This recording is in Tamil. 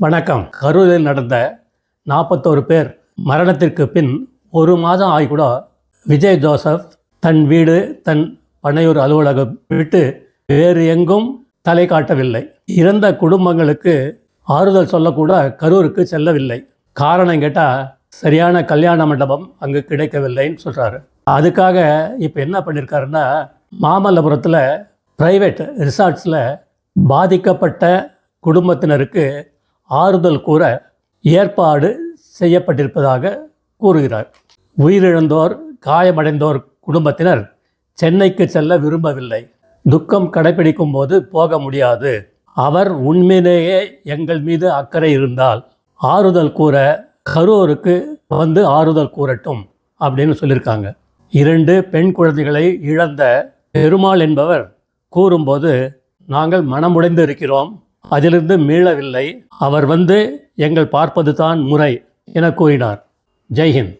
வணக்கம். கரூரில் நடந்த நாற்பத்தோரு பேர் மரணத்திற்கு பின் ஒரு மாதம் ஆகி கூட விஜய் ஜோசப் தன் வீடு தன் பனையூர் அலுவலகம் விட்டு வேறு எங்கும் தலை காட்டவில்லை. இறந்த குடும்பங்களுக்கு ஆறுதல் சொல்லக்கூட கரூருக்கு செல்லவில்லை. காரணம் கேட்டால் சரியான கல்யாண மண்டபம் அங்கு கிடைக்கவில்லைன்னு சொல்கிறாரு அதுக்காக இப்போ என்ன பண்ணியிருக்காருன்னா மாமல்லபுரத்தில் ப்ரைவேட் ரிசார்ட்ஸில் பாதிக்கப்பட்ட குடும்பத்தினருக்கு ஆறுதல் கூற ஏற்பாடு செய்யப்பட்டிருப்பதாக கூறுகிறார். உயிரிழந்தோர் காயமடைந்தோர் குடும்பத்தினர் சென்னைக்கு செல்ல விரும்பவில்லை. துக்கம் கடைபிடிக்கும் போது போக முடியாது. அவர் உண்மையிலேயே எங்கள் மீது அக்கறை இருந்தால் ஆறுதல் கூற கரூருக்கு வந்து ஆறுதல் கூறட்டும் அப்படின்னு சொல்லியிருக்காங்க. இரண்டு பெண் குழந்தைகளை இழந்த பெருமாள் என்பவர் கூறும்போது நாங்கள் மனமுடைந்து இருக்கிறோம். அதிலிருந்து மீளவில்லை. அவர் வந்து எங்கள் பார்ப்பது தான் முறை என கூறினார். ஜெய்ஹிந்த்